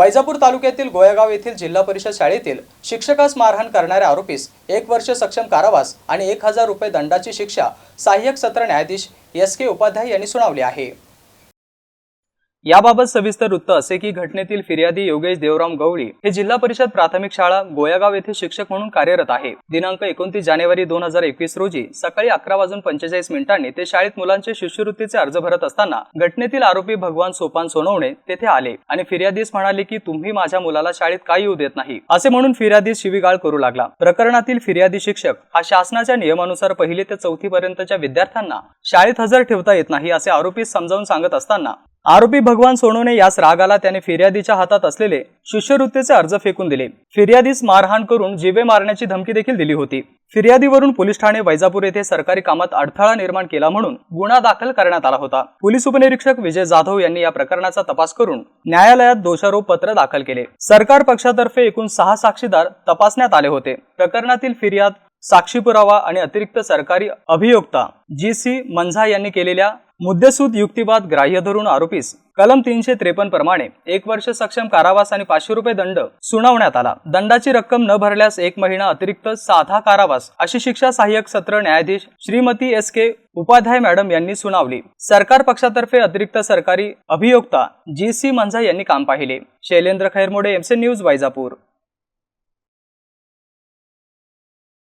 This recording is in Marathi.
वैजापूर तालुक्यातील गोयागाव येथील जिल्हा परिषद शाळेतील शिक्षकास मारहाण करणाऱ्या आरोपीस एक वर्ष सक्षम कारावास आणि एक हजार रुपये दंडाची शिक्षा सहाय्यक सत्र न्यायाधीश एस के उपाध्याय यांनी सुनावली आहे. याबाबत सविस्तर वृत्त असे की घटनेतील फिर्यादी योगेश देवराम गवळी हे जिल्हा परिषद प्राथमिक शाळा गोयागाव येथे शिक्षक म्हणून कार्यरत आहे. दिनांक एकोणतीस जानेवारी दोन हजार एकवीस रोजी सकाळी अकरा वाजून पंचेचाळीस मिनिटांनी ते शाळेत मुलांचे शिष्यवृत्तीचे अर्ज भरत असताना घटनेतील आरोपी भगवान सोपान सोनवणे तेथे आले आणि फिर्यादीस म्हणाले की तुम्ही माझ्या मुलाला शाळेत का येऊ देत नाही. असे म्हणून फिर्यादीस शिवीगाळ करू लागला. प्रकरणातील फिर्यादी शिक्षक हा शासनाच्या नियमानुसार पहिली ते चौथी पर्यंतच्या विद्यार्थ्यांना शाळेत हजर ठेवता येत नाही असे आरोपी समजावून सांगत असताना आरोपी भगवान सोनवणे यास रागाला त्याने फिर्यादीच्या हातात असलेले शिष्यवृत्तीचे अर्ज फेकून दिले. फिर्यादीस मारहाण करून जीवे मारण्याची धमकी देखील दिली होती. फिर्यादीवरून पोलीस ठाणे वैजापूर येथे सरकारी कामात अडथळा निर्माण केला म्हणून गुन्हा दाखल करण्यात आला होता. पोलीस उपनिरीक्षक विजय जाधव यांनी या प्रकरणाचा तपास करून न्यायालयात दोषारोप पत्र दाखल केले. सरकार पक्षातर्फे एकूण सहा साक्षीदार तपासण्यात आले होते. प्रकरणातील फिर्याद साक्षी पुरावा आणि अतिरिक्त सरकारी अभियोक्ता जी सी मंझा यांनी केलेल्या मुद्देसूद युक्तिवाद ग्राह्य धरून आरोपीस कलम तीनशे त्रेपन्न प्रमाणे एक वर्ष सक्षम कारावास आणि पाचशे रुपये दंड सुनावण्यात आला. दंडाची रक्कम न भरल्यास एक महिना अतिरिक्त साधा कारावास अशी शिक्षा सहाय्यक सत्र न्यायाधीश Shrimati S K Upadhyay madam यांनी सुनावली. सरकार पक्षातर्फे अतिरिक्त सरकारी अभियोक्ता जी सी मंझा यांनी काम पाहिले. Shailendra Khairmode MC news Vaijapur.